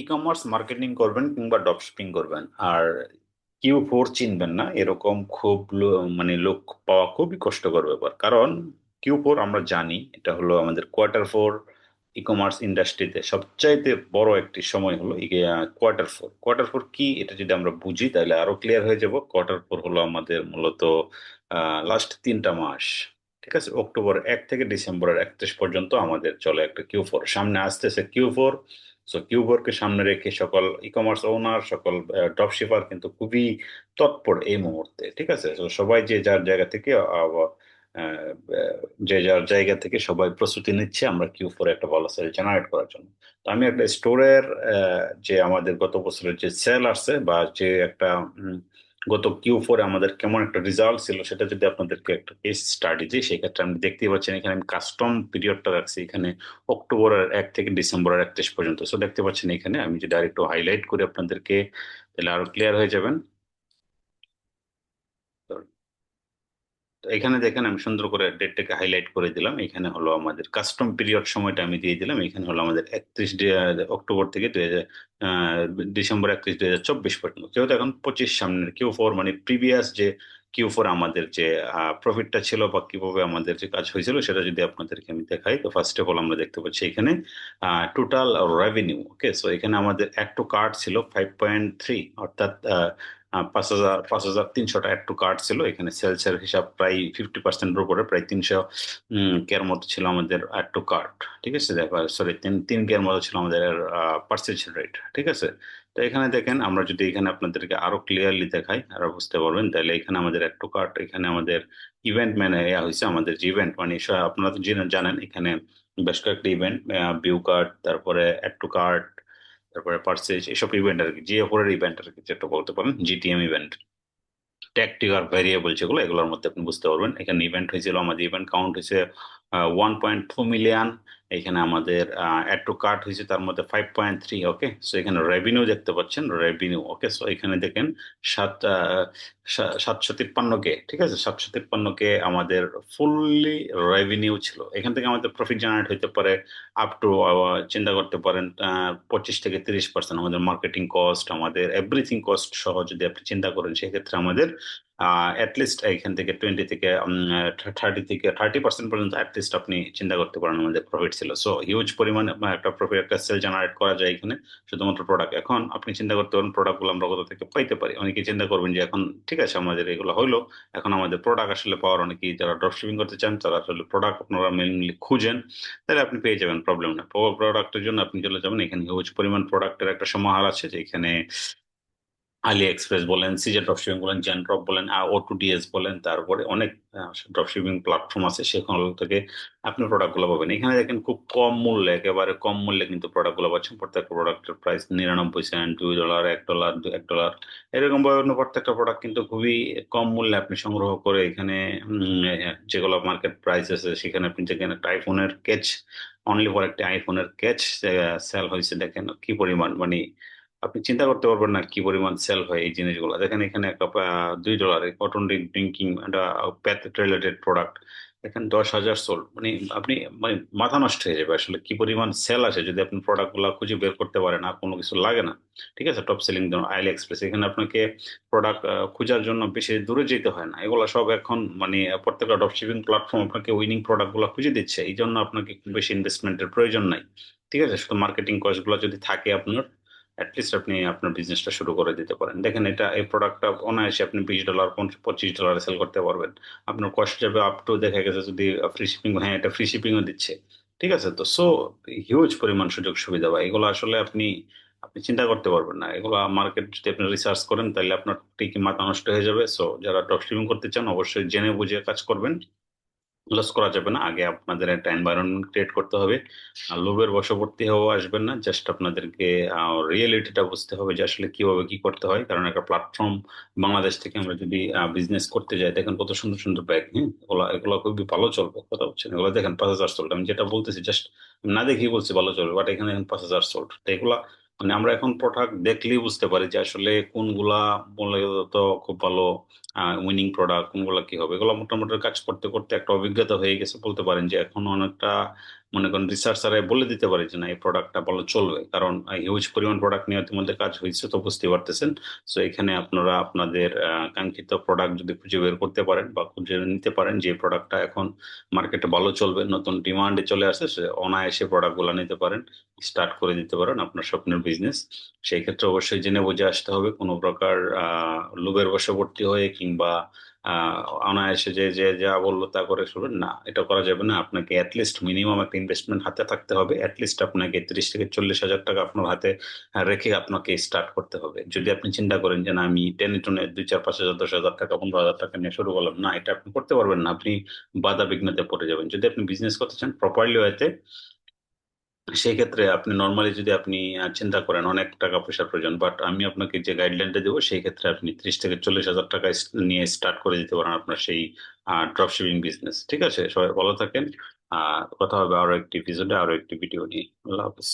E commerce marketing করবেন কিংবা drop shipping করবেন। আর কিউ ফোর চিনবেন না, এরকম খুব মানে লোক পাওয়া খুবই কষ্টকর ব্যাপার। কারণ কিউ ফোর আমরা জানি, এটা হলো আমাদের কোয়ার্টার ফোর ই কমার্স ইন্ডাস্ট্রিতে সবচাইতে বড় একটি সময় হলো কোয়ার্টার ফোর কোয়ার্টার ফোর কি, এটা যদি আমরা বুঝি, তাহলে আরও ক্লিয়ার হয়ে যাব। কোয়ার্টার ফোর হলো আমাদের মূলত লাস্ট তিনটা মাস। ঠিক আছে? অক্টোবর এক থেকে ডিসেম্বরের একত্রিশ পর্যন্ত আমাদের চলে একটা কিউ ফোর সামনে আসতেছে কিউ ফোর সো কিউবরকে সামনে রেখে সকল ই কমার্স ওনার সকল ড্রপশিপার কিন্তু খুবই তৎপর এই মুহূর্তে, ঠিক আছে? তো সবাই যে যার জায়গা থেকে যে যার জায়গা থেকে সবাই প্রস্তুতি নিচ্ছে, আমরা কিউ ফোর একটা ভালো সেল জেনারেট করার জন্য। তো আমি একটা স্টোরের যে আমাদের গত বছরের যে সেল আসছে বা যে একটা গত কিউ ফোরে আমাদের কেমন একটা রেজাল্ট ছিল সেটা যদি আপনাদেরকে একটা কেস স্টাডি দিই সেই ক্ষেত্রে আপনি দেখতেই পাচ্ছেন এখানে আমি কাস্টম পিরিয়ডটা রাখছি। এখানে অক্টোবরের এক থেকে ডিসেম্বরের একত্রিশ পর্যন্ত। সো দেখতে পাচ্ছেন এখানে আমি যদি আর একটু হাইলাইট করি আপনাদেরকে, তাহলে আরও ক্লিয়ার হয়ে যাবেন। এখানে দেখেন আমি সুন্দর করে ডেটটাকে হাইলাইট করে দিলাম। এখানে হলো আমাদের কাস্টম পিরিয়ড সময়টা আমি দিয়ে দিলাম। এখানে হলো আমাদের একত্রিশ অক্টোবর থেকে দুই হাজার ডিসেম্বর একত্রিশ, দুই হাজার চব্বিশ পর্যন্ত। যেহেতু এখন পঁচিশ সামনের, কিউ ফোর মানে প্রিভিয়াস যে, কিউ ফোর আমাদের যে প্রফিটটা ছিল বা কীভাবে আমাদের যে কাজ হয়েছিল সেটা যদি আপনাদেরকে আমি দেখাই, তো ফার্স্ট অফ অল আমরা দেখতে পাচ্ছি এখানে টোটাল রেভিনিউ ওকে সো এখানে আমাদের অ্যাড টু কার্ড ছিল ফাইভ পয়েন্ট থ্রি অর্থাৎ পাঁচ হাজার পাঁচ হাজার তিনশোটা অ্যাড টু কার্ড ছিল। এখানে সেলসের হিসাব প্রায় ফিফটি পার্সেন্টের উপরে, প্রায় তিনশো কের মতো ছিল আমাদের অ্যাড টু কার্ড। ঠিক আছে? সরি তিন তিন কের মতো ছিল আমাদের পার্সেন্টেজ রেট ঠিক আছে? তো এখানে দেখেন, আমরা যদি এখানে আপনাদেরকে আরও ক্লিয়ারলি দেখাই, আরও বুঝতে পারবেন, তাহলে এখানে আমাদের অ্যাড টু কার্ড, এখানে আমাদের ইভেন্ট ম্যানে হয়েছে, আমাদের যে ইভেন্ট মানে আপনারা তো জানেন, এখানে বেশ কয়েকটা ইভেন্ট বিউ কার্ড তারপরে অ্যাড টু কার্ড তারপরে পার্সেজ এসব ইভেন্ট আর কি জি অপরের ইভেন্ট আর কি যেটা বলতে পারেন জিটিএম ইভেন্ট ট্যাকটিক আর ভ্যারিয়েবল যেগুলো, এগুলোর মধ্যে আপনি বুঝতে পারবেন। এখানে ইভেন্ট হয়েছিল, আমাদের ইভেন্ট কাউন্ট হয়েছে ওয়ান পয়েন্ট টু মিলিয়ন এখানে আমাদের অ্যাড টু কার্ট হয়েছে, তার মধ্যে five point three okay so এখানে রেভিনিউ দেখতে পাচ্ছেন রেভিনিউ ওকে সো এখানে দেখেন সাত সাতশো তিপ্পান্ন কে ঠিক আছে? সাতশো তিপ্পান্ন কে আমাদের ফুললি রেভিনিউ ছিল। এখান থেকে আমাদের প্রফিট জেনারেট হইতে পারে আপ টু চিন্তা করতে পারেন পঁচিশ থেকে তিরিশ পার্সেন্ট আমাদের মার্কেটিং কস্ট আমাদের এভরিথিং কস্ট সহ যদি আপনি চিন্তা করেন, সেক্ষেত্রে আমাদের অ্যাটলিস্ট এখান থেকে টোয়েন্টি থেকে থার্টি থেকে থার্টি পার্সেন্ট পর্যন্ত অ্যাটলিস্ট আপনি চিন্তা করতে পারেন আমাদের প্রফিট ছিল সো হিউজ পরিমাণে একটা প্রফিট একটা সেল জেনারেট করা যায় এখানে। শুধুমাত্র প্রোডাক্ট এখন আপনি চিন্তা করতে পারেন প্রোডাক্টগুলো আমরা কোথা থেকে পাইতে পারি। অনেকে চিন্তা করবেন যে, এখন ঠিক আছে, আমাদের এগুলো হইল। এখন আমাদের প্রোডাক্ট আসলে পাওয়ার অনেকেই যারা ড্রপ শিপিং করতে চান, তারা আসলে প্রোডাক্ট আপনারা মেনলি খুঁজেন। তাহলে আপনি পেয়ে যাবেন প্রবলেম না প্রোডাক্টের জন্য আপনি চলে যাবেন। এখানে হিউজ পরিমাণ প্রোডাক্টের একটা সমাহার আছে যে এখানে আলি এক্সপ্রেস বলেন, সিজে ড্রপশিপিং বলেন জেন ড্রপ বলেন ও টু ডিএস বলেন, তারপরে অনেক ড্রপশিপিং প্ল্যাটফর্ম আছে, সেখান থেকে আপনি প্রোডাক্টগুলো পাবেন। এখানে দেখেন খুব কম মূল্যে, একেবারে কম মূল্যে কিন্তু প্রোডাক্টগুলো পাচ্ছেন। প্রত্যেকটা প্রোডাক্টের প্রাইস নিরানব্বই সেন্ট দুই ডলার এক ডলার এক ডলার এরকম ভাবে প্রত্যেকটা প্রোডাক্ট কিন্তু খুবই কম মূল্যে আপনি সংগ্রহ করে এখানে যেগুলো মার্কেট প্রাইস আছে, সেখানে আপনি যেখানে একটা আইফোনের কেচ অনলি ফর একটা আইফোনের ক্যাচ সেল হয়েছে। দেখেন কি পরিমাণ মানে আপনি চিন্তা করতে পারবেন না কি পরিমাণ সেল হয় এই জিনিসগুলো। দেখেন এখানে একটা দুই dollar cotton drinking path related product এখানে দশ হাজার সোল্ড মানে আপনি মানে মাথা নষ্ট হয়ে যাবে আসলে কি পরিমাণ সেল আসে যদি আপনি প্রোডাক্টগুলো খুঁজে বের করতে পারেন আর কোনো কিছু লাগে না। ঠিক আছে? টপ সেলিং ধরুন আইল এক্সপ্রেস এখানে আপনাকে প্রোডাক্ট খোঁজার জন্য বেশি দূরে যেতে হয় না। এগুলো সব এখন মানে প্রত্যেকটা ড্রপ শিপিং প্ল্যাটফর্ম আপনাকে উইনিং প্রোডাক্টগুলো খুঁজে দিচ্ছে। এই জন্য আপনাকে খুব বেশি ইনভেস্টমেন্টের প্রয়োজন নাই। ঠিক আছে? শুধু মার্কেটিং কস্টগুলো যদি থাকে আপনার অ্যাটলিস্ট আপনি আপনার বিজনেসটা শুরু করে দিতে পারেন। দেখেন এটা, এই প্রোডাক্টটা অনায়াসে আপনি বিশ ডলার পঁচিশ ডলার সেল করতে পারবেন। আপনার কস্ট যাবে আপ টু দেখা গেছে যদি ফ্রি শিপিং হ্যাঁ এটা ফ্রি শিপিংও দিচ্ছে। ঠিক আছে তো? সো হিউজ পরিমাণ সুযোগ সুবিধা বা এগুলো আসলে আপনি আপনি চিন্তা করতে পারবেন না। এগুলো মার্কেট যদি আপনি রিসার্চ করেন, তাহলে আপনার ঠিকই মাথা নষ্ট হয়ে যাবে। সো যারা ড্রপ শিপিং করতে চান, অবশ্যই জেনে বুঝে কাজ করবেন। লস করা যাবে না। আগে আপনাদের একটা এনভায়রনমেন্ট ক্রিয়েট করতে হবে। আর লোভের বশবর্তী হওয়া আসবেন না। জাস্ট আপনাদেরকে রিয়েলিটিটা বুঝতে হবে যে আসলে কীভাবে কি করতে হয়। কারণ একটা প্ল্যাটফর্ম বাংলাদেশ থেকে আমরা যদি বিজনেস করতে যাই, দেখেন কত সুন্দর সুন্দর ব্যাগ হ্যাঁ? এগুলো এগুলো খুবই ভালো চলবে, কথা হচ্ছে এগুলো দেখেন পাঁচ হাজার সোল্ড আমি যেটা বলতেছি জাস্ট না দেখেই বলছি ভালো চলবে বাট এখানে দেখেন পাঁচ হাজার সোল্ড তো এগুলা মানে আমরা এখন প্রোডাক্ট দেখলেই বুঝতে পারি যে আসলে কোনগুলা মূলত খুব ভালো উইনিং প্রোডাক্ট কোনগুলা কি হবে। এগুলো মোটামুটি কাজ করতে করতে একটা অভিজ্ঞতা হয়ে গেছে। বলতে পারেন যে এখন অনেকটা মনে করেন রিসার্চারে বলে দিতে পারে যে না, এই প্রোডাক্টটা ভালো চলবে। কারণ হিউজ পরিমাণ প্রোডাক্ট নিয়ে ইতিমধ্যে কাজ হয়েছে তো বুঝতে পারতেছেন। সো এখানে আপনারা আপনাদের কাঙ্ক্ষিত প্রোডাক্ট যদি খুঁজে বের করতে পারেন বা খুঁজে নিতে পারেন যে প্রোডাক্টটা এখন মার্কেটে ভালো চলবে, নতুন ডিমান্ডে চলে আসে, সে অনায়াসে প্রোডাক্টগুলো নিতে পারেন স্টার্ট করে দিতে পারেন আপনার স্বপ্নের বিজনেস সেই ক্ষেত্রে অবশ্যই জেনে বুঝে আসতে হবে। কোনো প্রকার লোভের বশবর্তী হয়ে কিংবা অনায়াসে যে যে, যা বলল তা করে শুনবেন না, এটা করা যাবে না। আপনাকে অ্যাটলিস্ট মিনিমাম একটা ইনভেস্টমেন্ট হাতে থাকতে হবে। অ্যাটলিস্ট আপনাকে তিরিশ থেকে চল্লিশ হাজার টাকা আপনার হাতে রেখে আপনাকে স্টার্ট করতে হবে। যদি আপনি চিন্তা করেন যে, না, আমি টেনে টুনে দুই চার, পাঁচ হাজার, দশ হাজার টাকা, পনেরো হাজার টাকা নিয়ে শুরু করলাম। না, এটা আপনি করতে পারবেন না। আপনি বাধা বিঘ্নতে পড়ে যাবেন। যদি আপনি বিজনেস করতে চান প্রপারলি ওয়েতে সেই ক্ষেত্রে আপনি নর্মালি যদি আপনি চিন্তা করেন অনেক টাকা পয়সার প্রয়োজন বাট আমি আপনাকে যে গাইডলাইনটা দেবো সেই ক্ষেত্রে আপনি ত্রিশ থেকে চল্লিশ হাজার টাকা নিয়ে স্টার্ট করে দিতে পারেন আপনার সেই ড্রপ শিপিং বিজনেস ঠিক আছে? সবাই ভালো থাকেন। কথা হবে আরও একটি এপিসোডে আরও একটি ভিডিও নিয়ে। আল্লাহ হাফিজ।